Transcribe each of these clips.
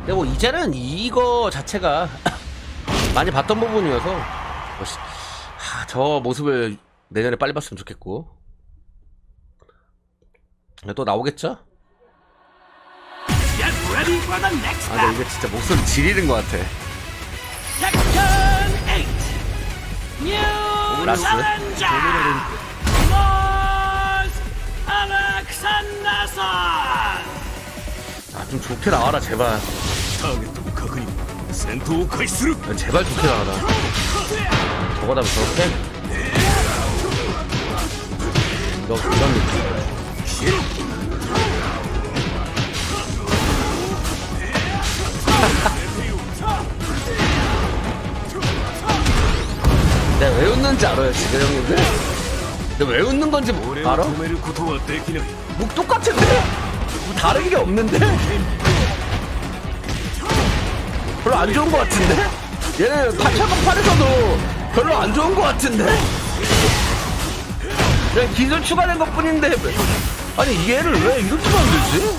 근데 뭐 이제는 이거 자체가 많이 봤던 부분이어서 뭐 시- 하, 저 모습을 내년에 빨리 봤으면 좋겠고 또 나오겠죠? Get ready for the next 아. 근데 이게 진짜 목소리 지리는 것 같아 Section 8. New 라스. challenger. 아 좀 좋게 나와라 제발 ターゲットの確認戦闘を開始する 야, 제발 좋게 나와라 저거다 저렇게? 너 이런 느낌 내가 왜 웃는지 알아요 지금 형님들? 내가 왜 웃는 건지 俺を 알아? 止めることはできない 뭐 똑같은데? 뭐 다른 게 없는데? 별로 안 좋은 것 같은데? 얘는 파차방 팔에서도 별로 안 좋은 것 같은데? 그냥 기술 추가된 것 뿐인데 아니 얘를 왜 이렇게 만들지?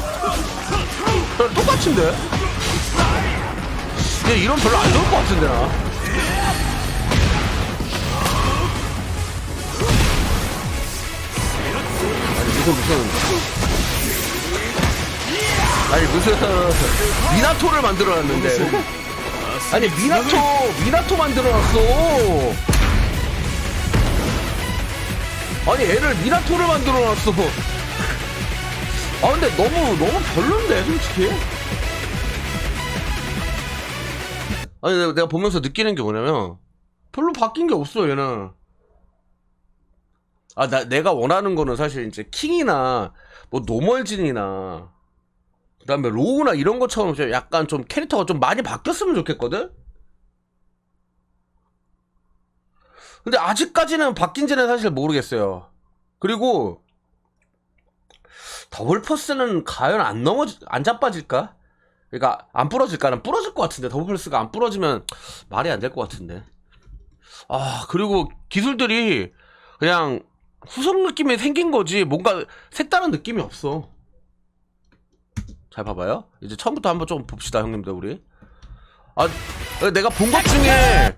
그냥 똑같은데? 얘 이런 별로 안 좋을 것 같은데 나 무슨 무슨 아니 무슨 미나토를 만들어놨는데. 아니 미나토 미나토 만들어놨어. 아니 애를 미나토를 만들어놨어. 아 근데 너무 너무 별론데 솔직히. 아니 내가, 내가 보면서 느끼는 게 뭐냐면 별로 바뀐 게 없어 얘는 아 나 내가 원하는 거는 사실 이제 킹이나 뭐 노멀진이나 그다음에 로우나 이런 것처럼 좀 약간 좀 캐릭터가 좀 많이 바뀌었으면 좋겠거든. 근데 아직까지는 바뀐지는 사실 모르겠어요. 그리고 더블 퍼스는 과연 안 넘어 안 자빠질까? 그러니까 안 부러질까는 부러질 것 같은데 더블 퍼스가 안 부러지면 말이 안 될 것 같은데. 아 그리고 기술들이 그냥 후속 느낌이 생긴 거지 뭔가 색다른 느낌이 없어. 잘 봐봐요. 이제 처음부터 한번 좀 봅시다, 형님들 우리. 아, 내가 본 것 중에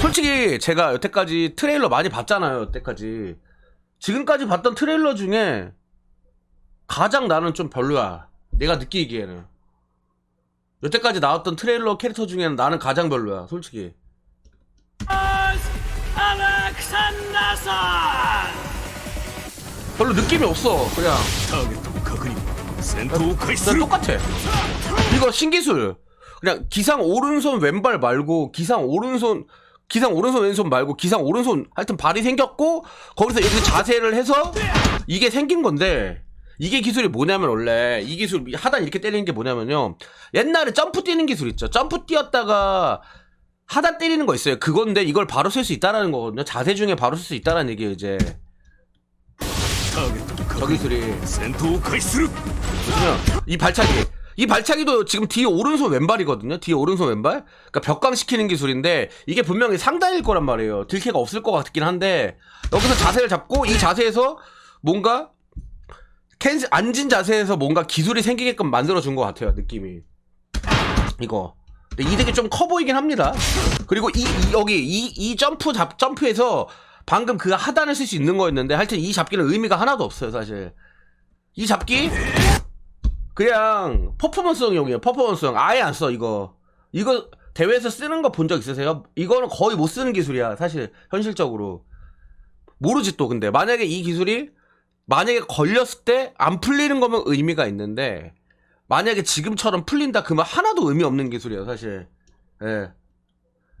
솔직히 제가 여태까지 트레일러 많이 봤잖아요, 여태까지. 지금까지 봤던 트레일러 중에 가장 나는 좀 별로야. 내가 느끼기에는. 여태까지 나왔던 트레일러 캐릭터 중에는 나는 가장 별로야, 솔직히. Alexanderson. 별로 느낌이 없어 그냥. 그냥 똑같아. 이거 신기술. 그냥 기상 오른손 왼발 말고 기상 오른손 기상 오른손 왼손 말고 기상 오른손 하여튼 발이 생겼고 거기서 이렇게 자세를 해서 이게 생긴 건데 이게 기술이 뭐냐면 원래 이 기술 하단 이렇게 때리는 게 뭐냐면요. 옛날에 점프 뛰는 기술 있죠. 점프 뛰었다가 하단 때리는 거 있어요. 그건데 이걸 바로 쓸 수 있다라는 거거든요. 자세 중에 바로 쓸 수 있다라는 얘기예요 이제. 저 確認 기술이 戦闘を開始する 보시면 이 발차기 이 발차기도 지금 뒤에 오른손 왼발이거든요 뒤에 오른손 왼발 그러니까 벽광시키는 기술인데 이게 분명히 상단일 거란 말이에요 들캐가 없을 것 같긴 한데 여기서 자세를 잡고 이 자세에서 뭔가 캔 앉은 자세에서 뭔가 기술이 생기게끔 만들어준 것 같아요 느낌이 이거 근데 이득이 좀 커 보이긴 합니다 그리고 이, 이- 여기 이, 이 점프 잡 점프에서 방금 그 하단을 쓸 수 있는 거였는데 하여튼 이 잡기는 의미가 하나도 없어요 사실 이 잡기 그냥 퍼포먼스용이에요. 퍼포먼스용. 아예 안 써, 이거. 이거 대회에서 쓰는 거 본 적 있으세요? 이거는 거의 못 쓰는 기술이야, 사실. 현실적으로. 모르지 또, 근데. 만약에 이 기술이, 만약에 걸렸을 때 안 풀리는 거면 의미가 있는데, 만약에 지금처럼 풀린다, 그러면 하나도 의미 없는 기술이에요, 사실. 예.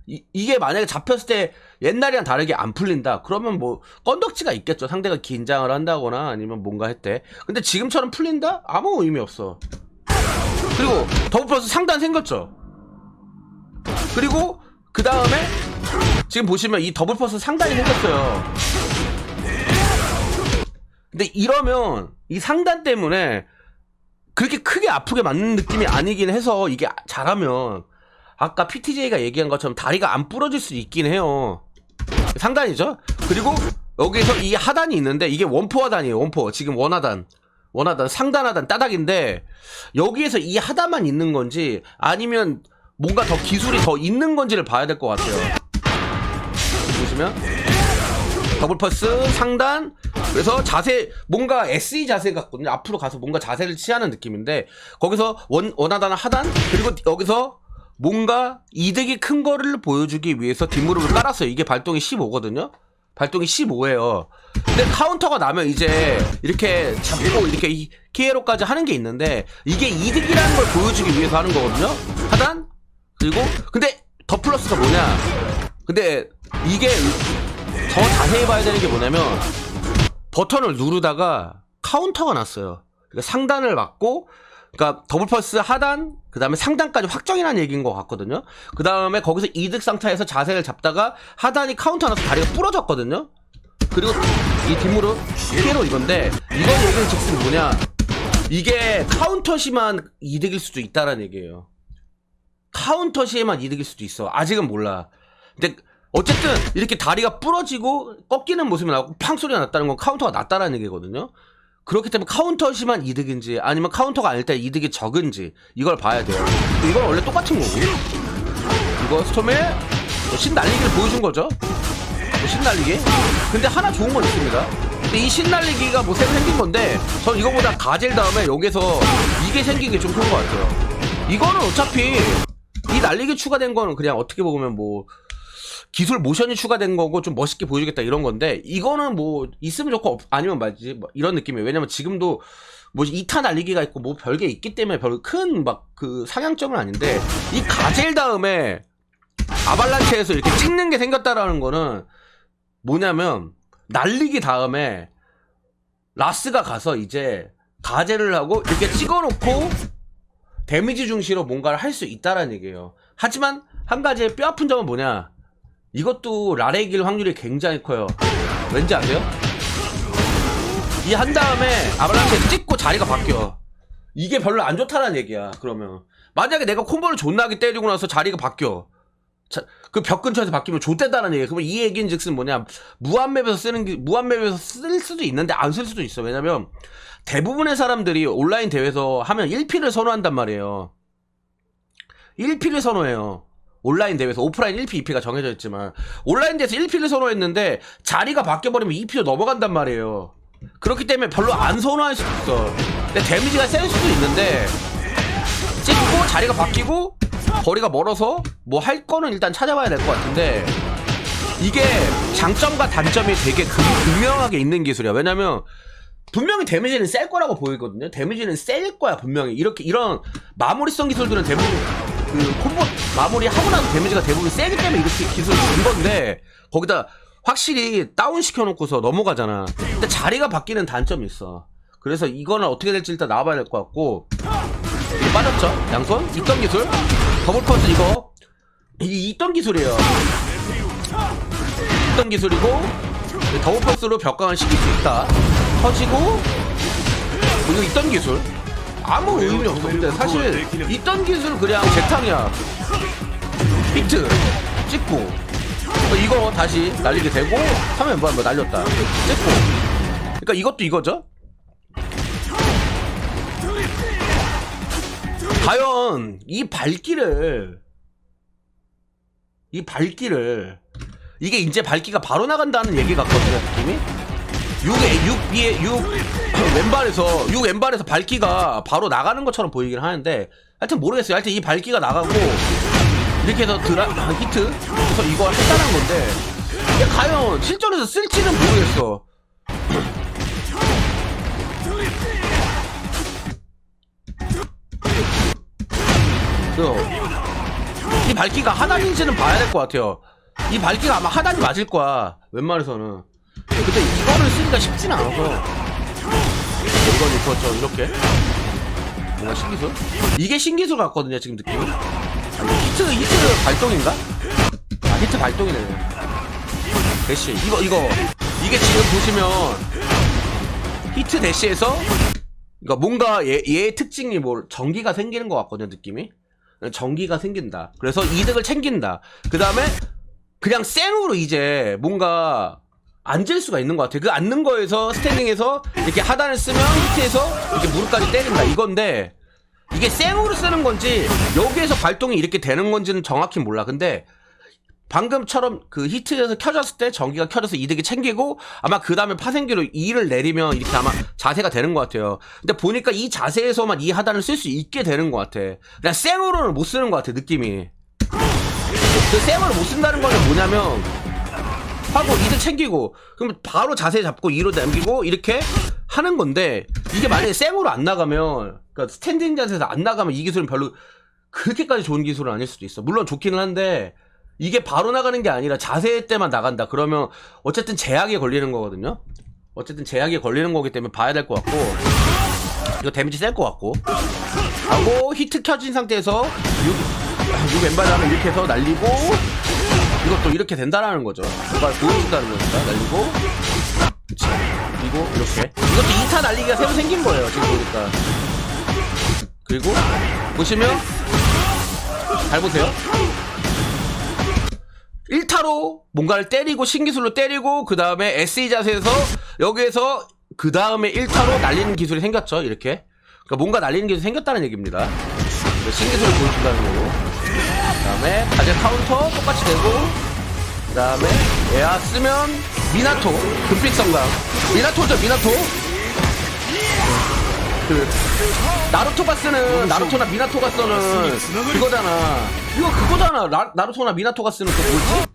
이, 이게 만약에 잡혔을 때 옛날이랑 다르게 안 풀린다. 그러면 뭐 건덕지가 있겠죠. 상대가 긴장을 한다거나 아니면 뭔가 했대. 근데 지금처럼 풀린다? 아무 의미 없어. 그리고 더블 플러스 상단 생겼죠. 그리고 그 다음에 지금 보시면 이 더블 플러스 상단이 생겼어요. 근데 이러면 이 상단 때문에 그렇게 크게 아프게 맞는 느낌이 아니긴 해서 이게 잘하면 아까 PTJ가 얘기한 것처럼 다리가 안 부러질 수 있긴 해요. 상단이죠? 그리고 여기서 이 하단이 있는데 이게 원포 하단이에요. 원포. 지금 원하단. 원하단 상단하단 따닥인데 여기에서 이 하단만 있는 건지 아니면 뭔가 더 기술이 더 있는 건지를 봐야 될 것 같아요. 보시면 더블 퍼스 상단 그래서 자세 뭔가 SE 자세 같거든요. 앞으로 가서 뭔가 자세를 취하는 느낌인데 거기서 원 원하단 하단 그리고 여기서 뭔가 이득이 큰 거를 보여주기 위해서 뒷무릎을 깔았어요. 이게 발동이 15거든요. 발동이 15예요. 근데 카운터가 나면 이제 이렇게 잡고 이렇게 이 키에로까지 하는 게 있는데 이게 이득이라는 걸 보여주기 위해서 하는 거거든요. 하단 그리고 근데 더 플러스가 뭐냐? 근데 이게 더 자세히 봐야 되는 게 뭐냐면 버튼을 누르다가 카운터가 났어요. 그러니까 상단을 맞고 그러니까 더블 펄스 하단 그다음에 상단까지 확정이라는 얘기인 것 같거든요. 그다음에 거기서 이득 상태에서 자세를 잡다가 하단이 카운터 나서 다리가 부러졌거든요. 그리고 이 뒷무릎 피에로 이건데 이건 얘기는 즉슨 뭐냐 이게 카운터 시만 이득일 수도 있다라는 얘기예요. 카운터 시에만 이득일 수도 있어. 아직은 몰라. 근데 어쨌든 이렇게 다리가 부러지고 꺾이는 모습이 나오고 팡 소리가 났다는 건 카운터가 났다라는 얘기거든요. 그렇기 때문에 카운터 심한 이득인지 아니면 카운터가 아닐 때 이득이 적은지 이걸 봐야 돼요. 이건 원래 똑같은 거고. 이거 스톰의 뭐 신날리기를 보여준 거죠. 뭐 신날리기. 근데 하나 좋은 건 있습니다. 근데 이 신날리기가 뭐 새로 생긴 건데 전 이거보다 가젤 다음에 여기서 이게 생긴 게좀 좋은 것 같아요. 이거는 어차피 이 날리기 추가된 거는 그냥 어떻게 보면 뭐 기술 모션이 추가된 거고 좀 멋있게 보여주겠다 이런 건데 이거는 뭐 있으면 좋고 없- 아니면 말지 뭐 이런 느낌이에요. 왜냐면 지금도 뭐 2타 날리기가 있고 뭐 별게 있기 때문에 별 큰 막 그 상향점은 아닌데 이 가젤 다음에 아발란체에서 이렇게 찍는 게 생겼다라는 거는 뭐냐면 날리기 다음에 라스가 가서 이제 가젤을 하고 이렇게 찍어놓고 데미지 중시로 뭔가를 할 수 있다라는 얘기예요. 하지만 한 가지 뼈 아픈 점은 뭐냐? 이것도 라레길 확률이 굉장히 커요. 왠지 아세요? 이 한 다음에 아발란체 찍고 자리가 바뀌어. 이게 별로 안 좋다라는 얘기야. 그러면 만약에 내가 콤보를 존나게 때리고 나서 자리가 바뀌어. 그 벽 근처에서 바뀌면 좋대다는 얘기야. 그러면 이 얘기인즉슨 뭐냐? 무한맵에서 쓰는 게 무한맵에서 쓸 수도 있는데 안 쓸 수도 있어. 왜냐면 대부분의 사람들이 온라인 대회에서 하면 1피를 선호한단 말이에요. 1피를 선호해요. 온라인 대회에서 오프라인 1피, 2피가 정해져 있지만 온라인 대회에서 1피를 선호했는데 자리가 바뀌어버리면 2피로 넘어간단 말이에요. 그렇기 때문에 별로 안 선호할 수도 있어. 근데 데미지가 센 수도 있는데 찍고 자리가 바뀌고 거리가 멀어서 뭐 할 거는 일단 찾아봐야 될 것 같은데 이게 장점과 단점이 되게 극, 극명하게 있는 기술이야. 왜냐면 분명히 데미지는 셀 거라고 보이거든요. 데미지는 셀 거야 분명히. 이렇게 이런 마무리성 기술들은 대부분 그 콤보 마무리 하고 나서 데미지가 대부분 세기 때문에 이렇게 기술을 준 건데 거기다 확실히 다운 시켜놓고서 넘어가잖아. 근데 자리가 바뀌는 단점이 있어. 그래서 이거는 어떻게 될지 일단 나와봐야 될 것 같고 빠졌죠? 양손 있던 기술 더블 퍼스 이거 이 있던 기술이에요. 있던 기술이고 더블 퍼스로 벽강을 시킬 수 있다. 터지고 이거 있던 기술 아무 의미 없어. 근데 사실 있던 기술 그냥 재탕이야. 히트. 찍고. 어, 이거 다시 날리게 되고 하면 뭐, 뭐 날렸다. 찍고. 그러니까 이것도 이거죠? 과연 이 발기를 이 발기를 이게 이제 발기가 바로 나간다는 얘기 같거든요 느낌이 6에 6 위에 6 왼발에서 6 왼발에서 발기가 바로 나가는 것처럼 보이긴 하는데 하여튼 모르겠어요. 하여튼 이 발기가 나가고 이렇게 해서 드라 아, 히트? 그래서 이거 했다는 건데 이게 과연 실전에서 쓸지는 모르겠어. 이 발기가 하단인지는 봐야 될 것 같아요. 이 발기가 아마 하단이 맞을 거야 웬만해서는 근데 이거를 쓰기가 쉽진 않아서 이건 그렇죠 이렇게? 뭔가 신기술? 이게 신기술 같거든요 지금 느낌이. 아, 이거 히트 히트 발동인가? 아 히트 발동이네. 대시 이거 이거. 이게 지금 보시면 히트 대시에서 그러니까 뭔가 얘, 얘의 특징이 뭐 전기가 생기는 것 같거든요 느낌이. 전기가 생긴다. 그래서 이득을 챙긴다. 그 다음에 그냥 생으로 이제 뭔가 앉을 수가 있는 것 같아. 그 앉는 거에서 스탠딩에서 이렇게 하단을 쓰면 히트에서 이렇게 무릎까지 때린다 이건데 이게 생으로 쓰는 건지 여기에서 발동이 이렇게 되는 건지는 정확히 몰라. 근데 방금처럼 그 히트에서 켜졌을 때 전기가 켜져서 이득이 챙기고 아마 그 다음에 파생기로 2를 내리면 이렇게 아마 자세가 되는 것 같아요. 근데 보니까 이 자세에서만 이 하단을 쓸 수 있게 되는 것 같아. 그냥 생으로는 못 쓰는 것 같아 느낌이. 그 생으로 못 쓴다는 거는 뭐냐면 하고 이득 챙기고 그럼 바로 자세 잡고 2로 남기고 이렇게 하는 건데 이게 만약에 생으로 안 나가면 그러니까 스탠딩 자세에서 안 나가면 이 기술은 별로 그렇게까지 좋은 기술은 아닐 수도 있어. 물론 좋기는 한데 이게 바로 나가는 게 아니라 자세 때만 나간다. 그러면 어쨌든 제약에 걸리는 거거든요. 어쨌든 제약에 걸리는 거기 때문에 봐야 될 것 같고 이거 데미지 셀 것 같고 하고 히트 켜진 상태에서 이 왼발 하면 이렇게 해서 날리고 이것도 이렇게 된다라는 거죠. 왼발 보여준다는 거니까. 날리고. 그치. 그리고 이렇게. 이것도 2타 날리기가 새로 생긴 거예요. 지금 보니까. 그리고 보시면 잘 보세요. 1타로 뭔가를 때리고 신기술로 때리고 그 다음에 SE 자세에서 여기에서 그 다음에 1타로 날리는 기술이 생겼죠 이렇게. 그러니까 뭔가 날리는 기술이 생겼다는 얘기입니다. 그 신기술을 보여준다는 거고 그 다음에 가제 카운터 똑같이 되고 그 다음에 에아 쓰면 미나토 금빛 성강 미나토죠 미나토 그 나루토가 쓰는 나루토나 미나토가 쓰는 그거잖아. 이거 그거잖아. 나, 나루토나 미나토가 쓰는 그 뭐지?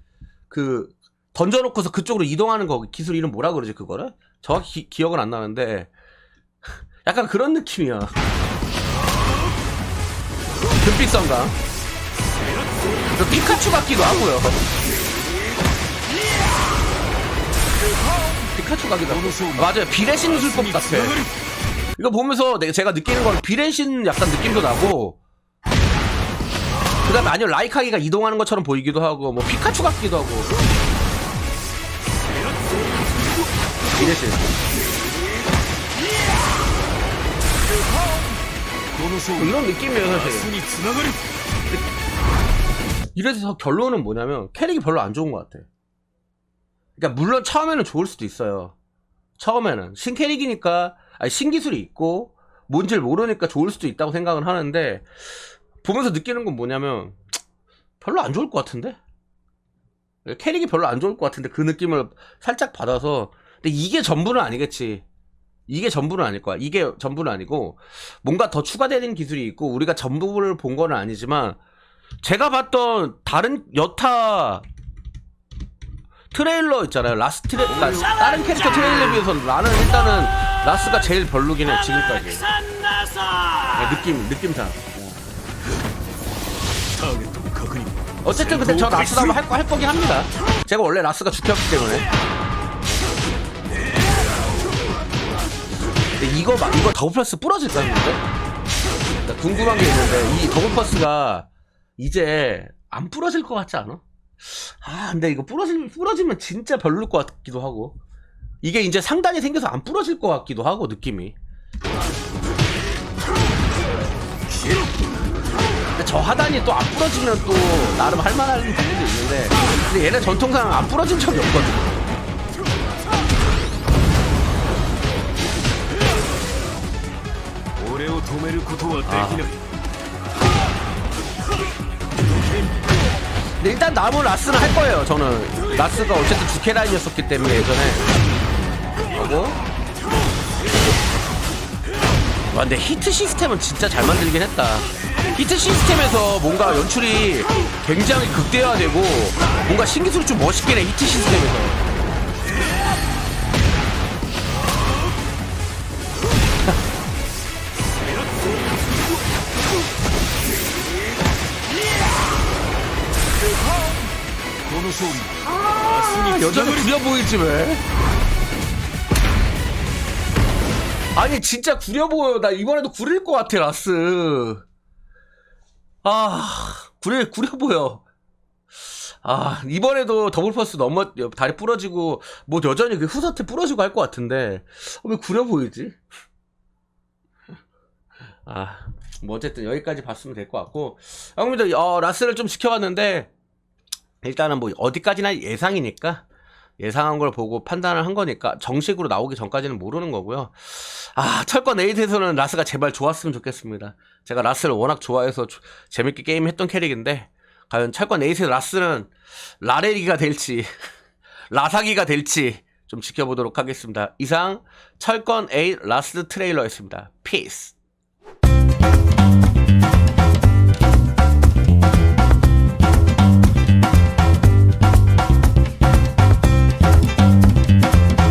그 던져놓고서 그쪽으로 이동하는 거 기술 이름 뭐라 그러지 그거를? 정확히 기, 기억은 안 나는데 약간 그런 느낌이야. 금빛 성강. 저 피카츄 같기도 하고요. 피카츄 같기도 하고. 맞아요. 비례 신술법 같아. 이거 보면서 제가 느끼는 건 비렌신 약간 느낌도 나고 그 다음에 아니요 라이카기가 이동하는 것처럼 보이기도 하고 뭐 피카츄 같기도 하고 비렌신 그런 느낌이에요 사실 이래서 결론은 뭐냐면 캐릭이 별로 안 좋은 것 같아. 그러니까 물론 처음에는 좋을 수도 있어요. 처음에는. 신캐릭이니까 아니 신기술이 있고 뭔지를 모르니까 좋을 수도 있다고 생각은 하는데 보면서 느끼는 건 뭐냐면 별로 안 좋을 것 같은데? 캐릭이 별로 안 좋을 것 같은데 그 느낌을 살짝 받아서 근데 이게 전부는 아니겠지. 이게 전부는 아닐 거야. 이게 전부는 아니고 뭔가 더 추가되는 기술이 있고 우리가 전부를 본 건 아니지만 제가 봤던 다른 여타 트레일러 있잖아요. 라스 트레 그러니까 다른 캐릭터 트레일러에 비해서는 나는 일단은 라스가 제일 별로긴 해 지금까지. 네, 느낌 느낌상. 어쨌든 근데 저 라스도 한번 할거 할 거긴 합니다. 제가 원래 라스가 죽혔기 때문에. 근데 이거 이거 더블 플러스 부러질까 했는데. 궁금한 게 있는데 이 더블 플러스가 이제 안 부러질 것 같지 않아? 아 근데 이거 부러지면 부러지면 진짜 별로일 것 같기도 하고. 이게 이제 상단이 생겨서 안 부러질 것 같기도 하고 느낌이. 근데 저 하단이 또 안 부러지면 또 나름 할만한 부분도 있는데 근데 얘네 전통상 안 부러진 적이 없거든. 오레오 도메르 고토와 아. 대기는 일단 남은 라스는 할 거예요 저는. 라스가 어쨌든 주캐 라인이었었기 때문에 예전에. 하고. 와 근데 히트 시스템은 진짜 잘 만들긴 했다. 히트 시스템에서 뭔가 연출이 굉장히 극대화되고 뭔가 신기술이 좀 멋있긴 해 히트 시스템에서 소리. 아, 여자도 구려 보이지 왜? 아니 진짜 구려 보여. 나 이번에도 구릴 것 같아 라스. 아 구려 구려 보여. 아 이번에도 더블 퍼스 넘어 다리 부러지고 뭐 여전히 그 후사태 부러지고 할 것 같은데 어, 왜 구려 보이지? 아뭐 어쨌든 여기까지 봤으면 될 것 같고 아, 형님들 어, 라스를 좀 지켜봤는데 일단은 뭐 어디까지나 예상이니까 예상한 걸 보고 판단을 한 거니까 정식으로 나오기 전까지는 모르는 거고요. 아 철권 8에서는 라스가 제발 좋았으면 좋겠습니다. 제가 라스를 워낙 좋아해서 조- 재밌게 게임했던 캐릭인데 과연 철권 8의 라스는 라레리가 될지 라사기가 될지 좀 지켜보도록 하겠습니다. 이상 철권 8 라스트 트레일러였습니다. 피스